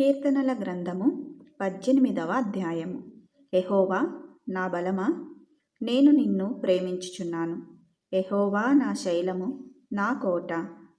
కీర్తనల గ్రంథము పద్దెనిమిదవ అధ్యాయము. ఎహోవా నా బలమా? నేను నిన్ను ప్రేమించుచున్నాను. ఎహోవా నా శైలము నా కోట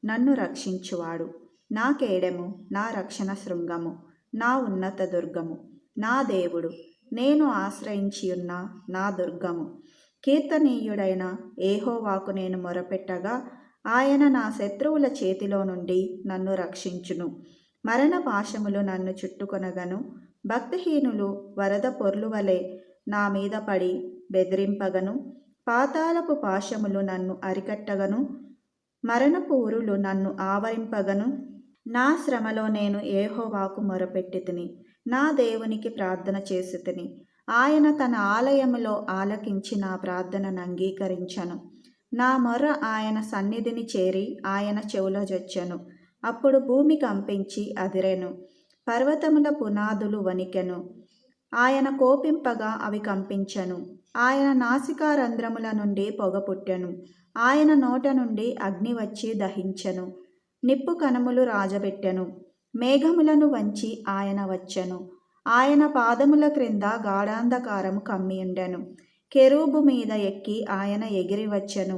నన్ను రక్షించువాడు. నా కేడెము నా రక్షణ శృంగము నా ఉన్నత దుర్గము నా దేవుడు. నేను ఆశ్రయించియున్న నా దుర్గము. కీర్తనీయుడైన ఏహోవాకు నేను మొరపెట్టగా ఆయన నా శత్రువుల చేతిలో నుండి నన్ను రక్షించును. మరణ పాశములు నన్ను చుట్టుకొనగను. భక్తిహీనులు వరద పొర్లు వలె నా మీద పడి బెదిరింపగను. పాతాళపు పాశములు నన్ను అరికట్టగను. మరణపు ఊరులు నన్ను ఆవరింపగను. నా శ్రమలో నేను ఏహోవాకు మొరపెట్టి తిని నా దేవునికి ప్రార్థన చేసి తిని ఆయన తన ఆలయములో ఆలకించి నా ప్రార్థనను అంగీకరించను. నా మొర్ర ఆయన సన్నిధిని చేరి ఆయన చెవులో జొచ్చెను. అప్పుడు భూమి కంపించి అదిరెను. పర్వతముల పునాదులు వణికెను. ఆయన కోపింపగా అవి కంపించెను. ఆయన నాసికారంధ్రముల నుండి పొగ పుట్టెను. ఆయన నోట నుండి అగ్ని వచ్చి దహించెను. నిప్పు కణములు రాజబెట్టెను. మేఘములను వంచి ఆయన వచ్చెను. ఆయన పాదముల క్రింద గాఢాంధకారము కమ్మియుండెను. కెరూబు మీద ఎక్కి ఆయన ఎగిరి వచ్చెను.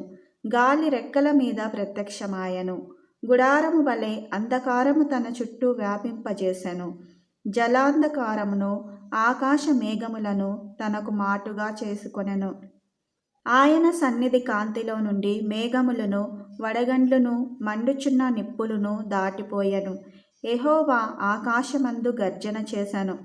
గాలి రెక్కల మీద ప్రత్యక్షమాయను. గుడారము వలె అంధకారము తన చుట్టూ వ్యాపింపజేశాను జలాంధకారమును ఆకాశ మేఘములను తనకు మాటుగా చేసుకొనెను. ఆయన సన్నిధి కాంతిలో నుండి మేఘములను వడగండ్లను మండుచున్న నిప్పులను దాటిపోయెను. ఎహోవా ఆకాశమందు గర్జన చేశాను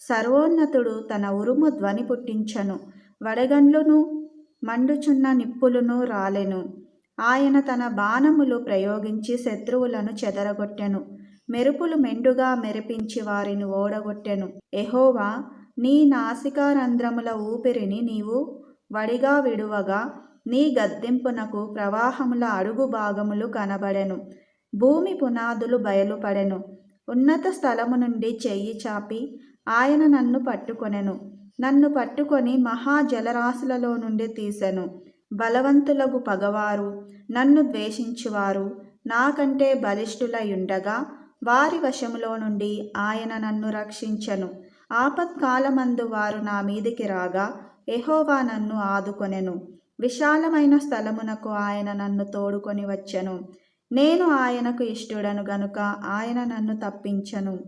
సర్వోన్నతుడు తన ఉరుము ధ్వని పుట్టించను. వడగండ్లును మండుచున్న నిప్పులను రాలెను. ఆయన తన బాణములు ప్రయోగించి శత్రువులను చెదరగొట్టెను. మెరుపులు మెండుగా మెరిపించి వారిని ఓడగొట్టెను. ఎహోవా నీ నాసికారంధ్రముల ఊపిరిని నీవు వడిగా విడువగా నీ గద్దెంపునకు ప్రవాహముల అడుగు భాగములు కనబడెను. భూమి పునాదులు బయలుపడెను. ఉన్నత స్థలము నుండి చెయ్యి చాపి ఆయన నన్ను పట్టుకొనెను. నన్ను పట్టుకొని మహాజలరాశులలో నుండి తీసెను. బలవంతులకు పగవారు నన్ను ద్వేషించువారు నాకంటే బలిష్ఠులయుండగా వారి వశములో నుండి ఆయన నన్ను రక్షించను. ఆపత్కాలమందు వారు నా మీదికి రాగా ఎహోవా నన్ను ఆదుకొనెను. విశాలమైన స్థలమునకు ఆయన నన్ను తోడుకొని వచ్చెను. నేను ఆయనకు ఇష్టుడను గనుక ఆయన నన్ను తప్పించను.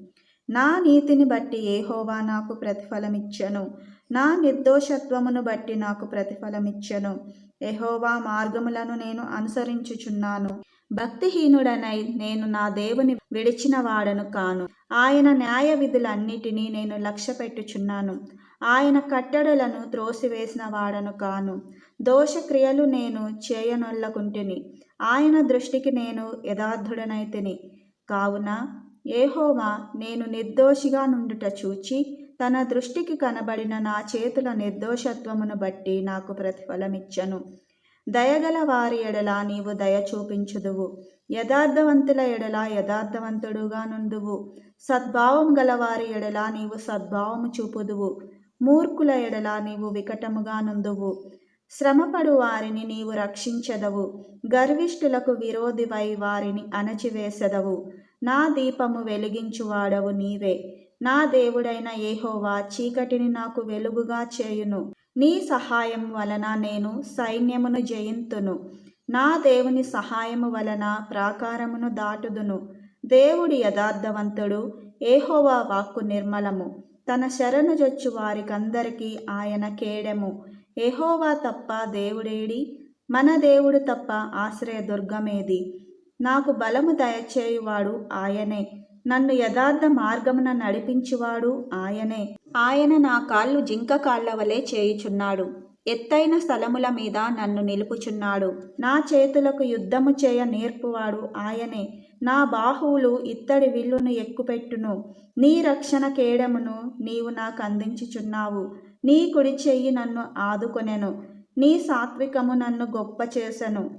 నా నీతిని బట్టి ఏహోవా నాకు ప్రతిఫలమిచ్చను. నా నిర్దోషత్వమును బట్టి నాకు ప్రతిఫలమిచ్చను. ఎహోవా మార్గములను నేను అనుసరించుచున్నాను. భక్తిహీనుడనై నేను నా దేవుని విడిచిన వాడను కాను. ఆయన న్యాయ విధులన్నిటినీ నేను లక్ష్య పెట్టుచున్నాను ఆయన కట్టడలను త్రోసివేసిన వాడను కాను. దోషక్రియలు నేను చేయనొల్లకుంటుని. ఆయన దృష్టికి నేను యథార్థుడనైతిని. కావున ఏహోవా నేను నిర్దోషిగా నుండుట చూచి తన దృష్టికి కనబడిన నా చేతుల నిర్దోషత్వమును బట్టి నాకు ప్రతిఫలమిచ్చను. దయగల వారి ఎడల నీవు దయ చూపించుదువు. యథార్థవంతుల ఎడల యథార్థవంతుడుగా నుండువు సద్భావం గల వారి ఎడల నీవు సద్భావము చూపుదువు. మూర్ఖుల ఎడల నీవు వికటముగా నుందువు. శ్రమపడు వారిని నీవు రక్షించదవు. గర్విష్ఠులకు విరోధివై వారిని అణచివేసెదవు. నా దీపము వెలిగించువాడవు నీవే. నా దేవుడైన ఏహోవా చీకటిని నాకు వెలుగుగా చేయును. నీ సహాయం వలన నేను సైన్యమును జయింతును. నా దేవుని సహాయము వలన ప్రాకారమును దాటుదును. దేవుడి యథార్థవంతుడు ఏహోవా వాక్కు నిర్మలము. తన శరణు జొచ్చు వారికందరికీ ఆయన కేడెము. ఏహోవా తప్ప దేవుడేడి? మన దేవుడు తప్ప ఆశ్రయ దుర్గమేది నాకు బలము దయచేయువాడు ఆయనే. నన్ను యథార్థ మార్గమున నడిపించువాడు ఆయనే. ఆయన నా కాళ్ళు జింక కాళ్ళ వలె చేయుచున్నాడు. ఎత్తైన స్థలముల మీద నన్ను నిలుపుచున్నాడు. నా చేతులకు యుద్ధము చేయ నేర్పువాడు ఆయనే. నా బాహువులు ఇత్తడి విల్లును ఎక్కుపెట్టును. నీ రక్షణ కేడమును నీవు నాకు అందించుచున్నావు. నీ కుడి చెయ్యి నన్ను ఆదుకొనెను. నీ సాత్వికము నన్ను గొప్ప చేసెను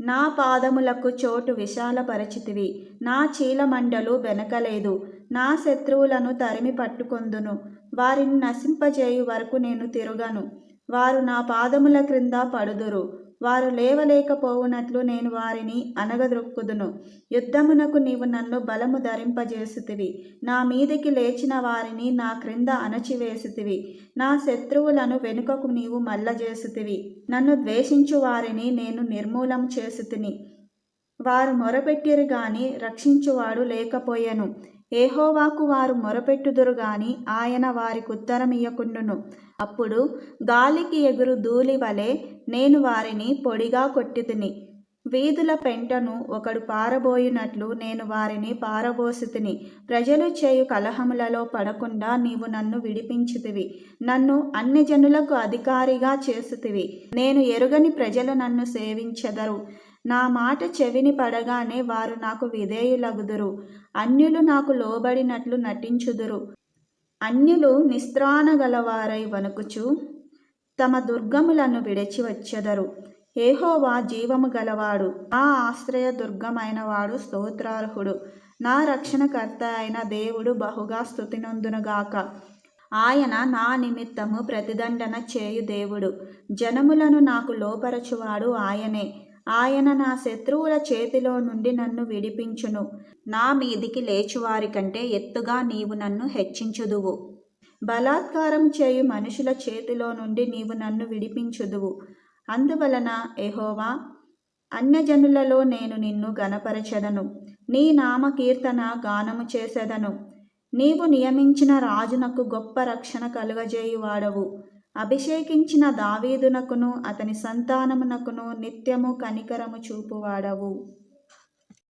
నా పాదములకు చోటు విశాలపరచితివి. నా చీలమండలు వెనకలేదు. నా శత్రువులను తరిమి పట్టుకొందును. వారిని నశింపజేయు వరకు నేను తిరగను. వారు నా పాదముల క్రింద పడుదురు. వారు లేవలేకపోవునట్లు నేను వారిని అనగదొక్కుదును. యుద్ధమునకు నీవు నన్ను బలము ధరింపజేసితివి. నా మీదికి లేచిన వారిని నా క్రింద అణచివేసితివి. నా శత్రువులను వెనుకకు నీవు మల్లజేసితివి నన్ను ద్వేషించు వారిని నేను నిర్మూలం చేసి తిని వారు మొరపెట్టిరు గాని రక్షించువాడు లేకపోయెను. ఏహోవాకు వారు మొరపెట్టుదురు గాని ఆయన వారికి ఉత్తరమియ్యకుండును. అప్పుడు గాలికి ఎగురు ధూళి వలె నేను వారిని పొడిగా కొట్టితిని వీధుల పెంటను ఒకడు పారబోయినట్లు నేను వారిని పారబోసితిని. ప్రజలు చేయు కలహములలో పడకుండా నీవు నన్ను విడిపించితివి. నన్ను అన్ని జనులకు అధికారిగా చేసితివి. నేను ఎరుగని ప్రజలు నన్ను సేవించెదరు. నా మాట చెవిని పడగానే వారు నాకు విధేయులగుదురు. అన్యులు నాకు లోబడినట్లు నటించుదురు. అన్యులు నిస్త్రాణగలవారై వణుకుచు తమ దుర్గములను విడిచి వచ్చెదరు ఏహోవా జీవము గలవాడు. నా ఆశ్రయ దుర్గమైనవాడు స్తోత్రార్హుడు. నా రక్షణకర్త అయిన దేవుడు బహుగా స్థుతినందునుగాక. ఆయన నా నిమిత్తము ప్రతిదండన చేయు దేవుడు. జనములను నాకు లోపరచువాడు ఆయనే. ఆయన నా శత్రువుల చేతిలో నుండి నన్ను విడిపించును. నా మీదికి లేచువారి కంటే ఎత్తుగా నీవు నన్ను హెచ్చించుదువు. బలాత్కారం చేయు మనుషుల చేతిలో నుండి నీవు నన్ను విడిపించుదువు. అందువలన ఎహోవా అన్యజనులలో నేను నిన్ను గనపరచెదను నీ నామ కీర్తన గానము చేసెదను. నీవు నియమించిన రాజునకు గొప్ప రక్షణ కలుగజేయువాడవు. అభిషేకించిన దావీదునకును అతని సంతానమునకును నిత్యము కనికరము చూపువాడవు.